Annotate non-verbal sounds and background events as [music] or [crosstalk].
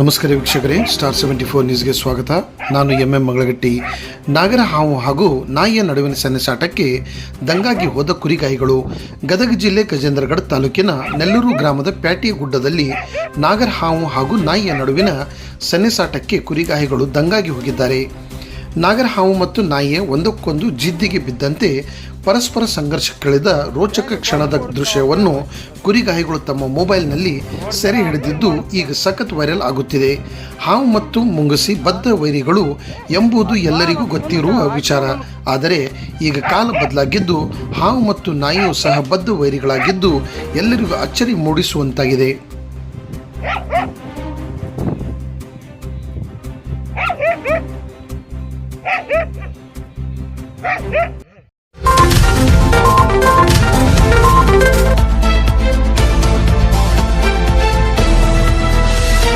ನಮಸ್ಕಾರ ವೀಕ್ಷಕರೇ star seventy four ನ್ಯೂಸ್ಗೆ ಸ್ವಾಗತ. ನಾನು ಎಂ ಎಂ ಮಗಳಗಟ್ಟಿ. ನಾಗರ ಹಾವು ಹಾಗೂ ನಾಯಿಯ ನಡುವಿನ ಸೆಣಸಾಟಕ್ಕೆ ದಂಗಾಗಿ ಹೋದ ಕುರಿಗಾಯಿಗಳು ಗದಗ ಜಿಲ್ಲೆ ಗಜೇಂದ್ರಗಢ ತಾಲೂಕಿನ ನೆಲ್ಲೂರು ಗ್ರಾಮದ ಪ್ಯಾಟಿ ಗುಡ್ಡದಲ್ಲಿ ನಾಗರ ಹಾವು ಹಾಗೂ ನಾಯಿಯ ನಡುವಿನ ಸೆಣಸಾಟಕ್ಕೆ ಕುರಿಗಾಯಿಗಳು ದಂಗಾಗಿ ಹೋಗಿದ್ದಾರೆ. ನಾಗರ ನಾಗರಹಾವು ಮತ್ತು ನಾಯಿಯ ಒಂದಕ್ಕೊಂದು ಜಿದ್ದಿಗೆ ಬಿದ್ದಂತೆ ಪರಸ್ಪರ ಸಂಘರ್ಷಕ್ಕಿಳಿದ ರೋಚಕ ಕ್ಷಣದ ದೃಶ್ಯವನ್ನು ಕುರಿಗಾಯಿಗಳು ತಮ್ಮ ಮೊಬೈಲ್ನಲ್ಲಿ ಸೆರೆ ಹಿಡಿದಿದ್ದು ಈಗ ಸಖತ್ ವೈರಲ್ ಆಗುತ್ತಿದೆ. ಹಾವು ಮತ್ತು ಮುಂಗಸಿ ಬದ್ಧ ವೈರಿಗಳು ಎಂಬುದು ಎಲ್ಲರಿಗೂ ಗೊತ್ತಿರುವ ವಿಚಾರ. ಆದರೆ ಈಗ ಕಾಲ ಬದಲಾಗಿದ್ದು ಹಾವು ಮತ್ತು ನಾಯಿಯು ಸಹ ಬದ್ಧ ವೈರಿಗಳಾಗಿದ್ದು ಎಲ್ಲರಿಗೂ ಅಚ್ಚರಿ ಮೂಡಿಸುವಂತಾಗಿದೆ. [laughs] [laughs] Ha [laughs] ha!